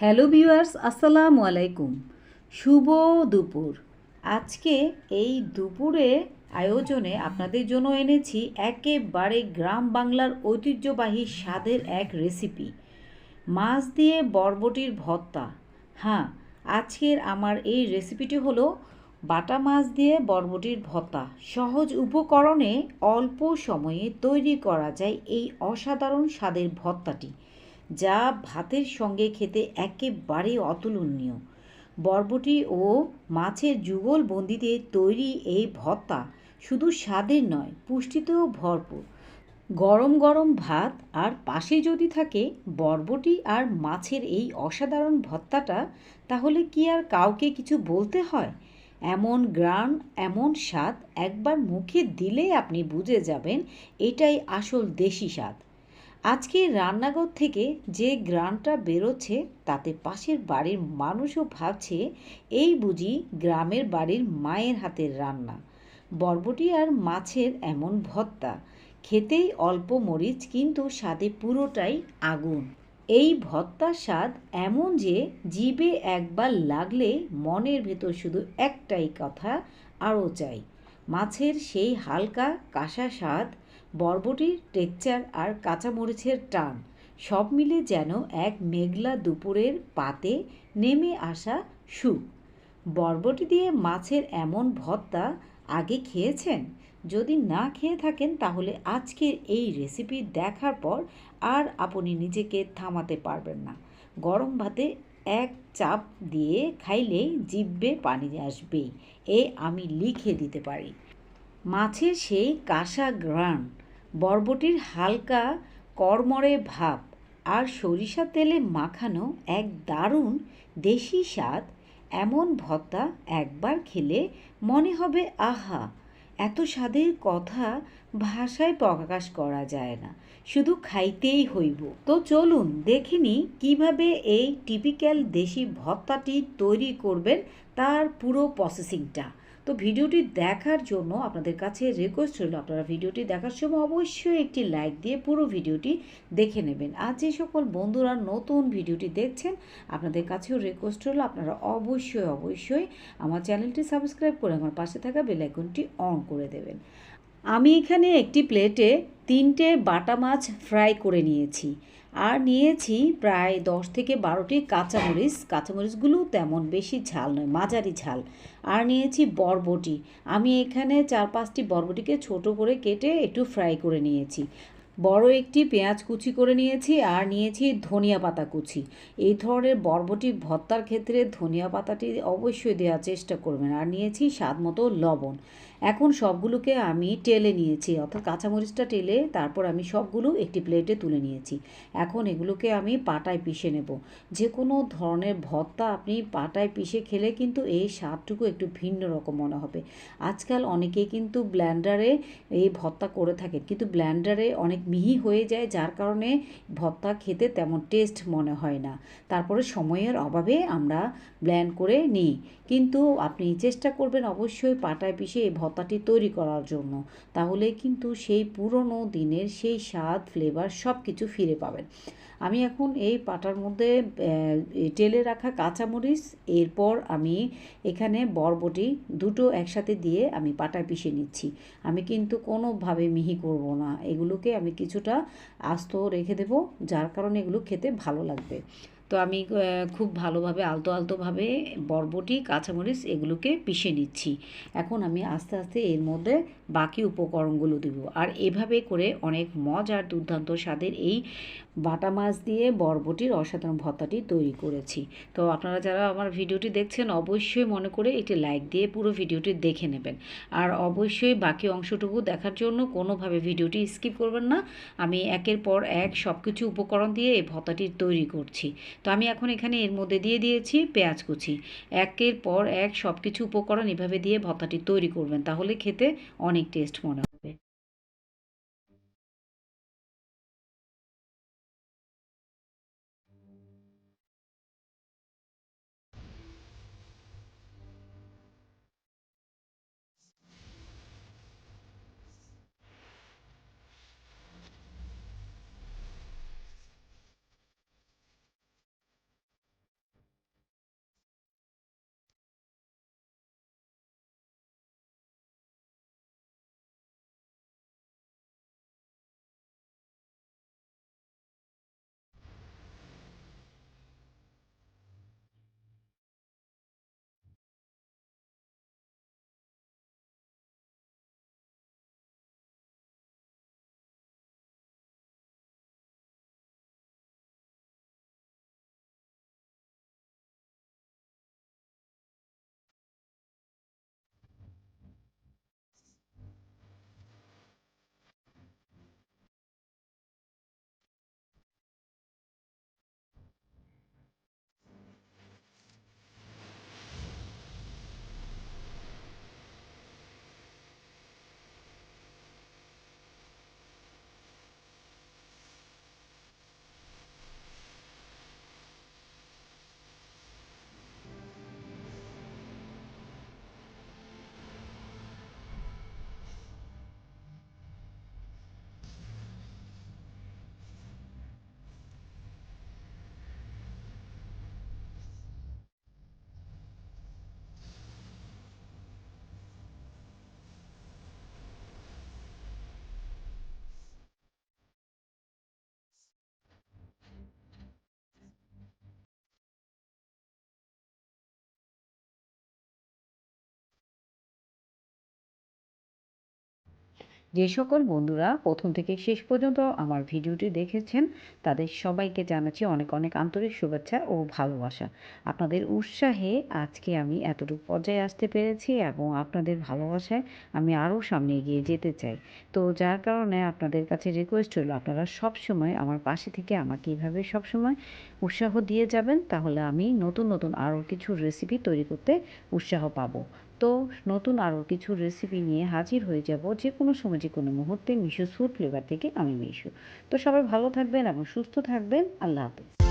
Hello viewers, আসসালামু আলাইকুম। শুভ দুপুর। আজকে এই দুপুরে আয়োজনে আপনাদের জন্য এনেছি একেবারে গ্রাম বাংলার ঐতিহ্যবাহী স্বাদের এক রেসিপি মাছ দিয়ে বরবটির ভর্তা। হ্যাঁ আজকের আমার এই রেসিপিটি হলো বাটা মাছ দিয়ে বরবটির ভর্তা। সহজ উপকরণে অল্প সময়ে তৈরি করা যায় এই অসাধারণ স্বাদের ভর্তাটি। যা ভাতের সঙ্গে খেতে একেবারে অতুলনীয়। বরবটি ও মাছের যুগল বন্দিতে তৈরি এই ভর্তা শুধু স্বাদের নয়, পুষ্টিতেও ভরপুর। গরম গরম ভাত আর পাশে যদি থাকে বরবটি আর মাছের এই অসাধারণ ভর্তাটা, তাহলে কি আর কাউকে কিছু বলতে হয়? এমন গ্রান এমন স্বাদ একবার মুখে দিলেই আপনি বুঝে যাবেন এটাই আসল দেশি স্বাদ। আজকে রান্নাঘর থেকে যে গ্রানটা বেরোচ্ছে, তাতে পাশের বাড়ির মানুষও ভাবছে, এই বুঝি গ্রামের বাড়ির মায়ের হাতের রান্না। বরবটি আর মাছের এমন ভত্তা খেতেই অল্প মরিচ, কিন্তু স্বাদে পুরোটাই আগুন। এই ভর্তার স্বাদ এমন যে জিবে একবার লাগলে মনের ভেতর শুধু একটাই কথা, আরও চাই। মাছের সেই হালকা কাঁসা স্বাদ বরবটির টেক্সচার আর কাঁচামরিচের টান সব মিলে যেন এক মেঘলা দুপুরের পাতে নেমে আসা সুখ। বরবটি দিয়ে মাছের এমন ভর্তা আগে খেয়েছেন? যদি না খেয়ে থাকেন, তাহলে আজকের এই রেসিপি দেখার পর আর আপনি নিজেকে থামাতে পারবেন না। গরম ভাতে এক চাপ দিয়ে খাইলে জিভে পানি আসবেই। এ আমি লিখে দিতে পারি। মাছের সেই কাঁসা গ্রান বরবটির হালকা কড়মড়ে ভাব আর সরিষা তেলে মাখানো এক দারুণ দেশি স্বাদ, এমন ভর্তা একবার খেলে মনে হবে আহা, এত স্বাদের কথা ভাষায় প্রকাশ করা যায় না, শুধু খাইতেই হইব। তো চলুন দেখিনি কীভাবে এই টিপিক্যাল দেশি ভর্তাটি তৈরি করবেন তার পুরো প্রসেসিংটা তো ভিডিওটি দেখার জন্য আপনাদের কাছে রিকোয়েস্ট রইল। আপনারা ভিডিওটি দেখার সময় অবশ্যই একটি লাইক দিয়ে পুরো ভিডিওটি দেখে নেবেন। আর যে সকল বন্ধুরা নতুন ভিডিওটি দেখছেন, আপনাদের কাছেও রিকোয়েস্ট রইল, আপনারা অবশ্যই অবশ্যই আমার চ্যানেলটি সাবস্ক্রাইব করে আমার পাশে থাকা বেলাইকনটি অন করে দেবেন। আমি এখানে একটি প্লেটে তিনটে বাটা মাছ ফ্রাই করে নিয়েছি। আর নিয়েছি প্রায় দশ থেকে বারোটি কাঁচামরিচ। কাঁচামরিচগুলো তেমন বেশি ঝাল নয়, মাঝারি ঝাল। আর নিয়েছি বরবটি। আমি এখানে চার পাঁচটি বরবটিকে ছোট করে কেটে একটু ফ্রাই করে নিয়েছি। বড় একটি পেঁয়াজ কুচি করে নিয়েছি আর নিয়েছি ধনিয়া পাতা কুচি। এই ধরনের বরবটি ভর্তার ক্ষেত্রে ধনিয়া পাতাটি অবশ্যই দেওয়ার চেষ্টা করবেন। আর নিয়েছি স্বাদ মতো লবণ। এখন সবগুলোকে আমি টেলে নিয়েছি, অর্থাৎ কাঁচামরিচটা টেলে তারপর আমি সবগুলো একটি প্লেটে তুলে নিয়েছি। এখন এগুলোকে আমি পাটায় পিষে নেব। যে কোনো ধরনের ভর্তা আপনি পাটায় পিষে খেলে কিন্তু এই স্বাদটুকু একটু ভিন্ন রকম মনে হবে। আজকাল অনেকেই কিন্তু ব্ল্যান্ডারে এই ভর্তা করে থাকে কিন্তু ব্ল্যান্ডারে অনেক মিহি হয়ে যায়, যার কারণে ভর্তা খেতে তেমন টেস্ট মনে হয় না। তারপরে সময়ের অভাবে আমরা ব্ল্যান্ড করে নিই। কিন্তু আপনি চেষ্টা করবেন অবশ্যই পাটায় পিষে এই ভর্তাটি তৈরি করার জন্য। তাহলে কিন্তু সেই পুরনো দিনের সেই স্বাদ ফ্লেভার সব কিছু ফিরে পাবেন। আমি এখন এই পাটার মধ্যে টেলে রাখা কাঁচামরিচ, এরপর আমি এখানে বরবটি দুটো একসাথে দিয়ে আমি পাটায় পিষে নিচ্ছি। আমি কিন্তু কোনোভাবে মিহি করব না। এগুলোকে আমি কিছুটা আস্ত রেখে দেব, যার কারণে এগুলো খেতে ভালো লাগবে। তো আমি খুব ভালোভাবে, আলতো আলতোভাবে বরবটি, কাঁচামরিচ এগুলোকে পিষে নিচ্ছি। এখন আমি আস্তে আস্তে এর মধ্যে বাকি উপকরণগুলো দেবো। আর এভাবে করে অনেক মজার দুর্দান্ত স্বাদের এই বাটা মাছ দিয়ে বরবটির অসাধারণ ভর্তাটি তৈরি করেছি। তো আপনারা যারা আমার ভিডিওটি দেখছেন, অবশ্যই মনে করে একটি লাইক দিয়ে পুরো ভিডিওটি দেখে নেবেন। আর অবশ্যই বাকি অংশটুকু দেখার জন্য কোনোভাবে ভিডিওটি স্কিপ করবেন না। আমি একের পর এক সব কিছু উপকরণ দিয়ে এই ভর্তাটি তৈরি করছি। তো আমি এখন এখানে এর মধ্যে দিয়ে দিয়েছি পেঁয়াজ কুচি। একের পর এক সব কিছু উপকরণ এভাবে দিয়ে ভর্তাটি তৈরি করবেন। তাহলে খেতে অনেক টেস্ট মনে যে সকল বন্ধুরা প্রথম থেকে শেষ পর্যন্ত আমার ভিডিওটি দেখেছেন, তাদের সবাইকে জানাচ্ছি অনেক অনেক আন্তরিক শুভেচ্ছা ও ভালোবাসা। আপনাদের উৎসাহে আজকে আমি এতটুকু পর্যায়ে আসতে পেরেছি এবং আপনাদের ভালোবাসায় আমি আরও সামনে এগিয়ে যেতে চাই। তো যার কারণে আপনাদের কাছে রিকোয়েস্ট হলো, আপনারা সব সময় আমার পাশে থেকে আমাকে এইভাবে সবসময় উৎসাহ দিয়ে যাবেন, তাহলে আমি নতুন নতুন আরও কিছু রেসিপি তৈরি করতে উৎসাহ পাবো। তো নতুন আরও কিছু রেসিপি নিয়ে হাজির হয়ে যাব যে কোনো সময় যে কোনো মুহূর্তে মিশো স্যুট ফ্লেভার থেকে আমি মিশো। তো সবাই ভালো থাকবেন এবং সুস্থ থাকবেন। আল্লাহ হাফিজ।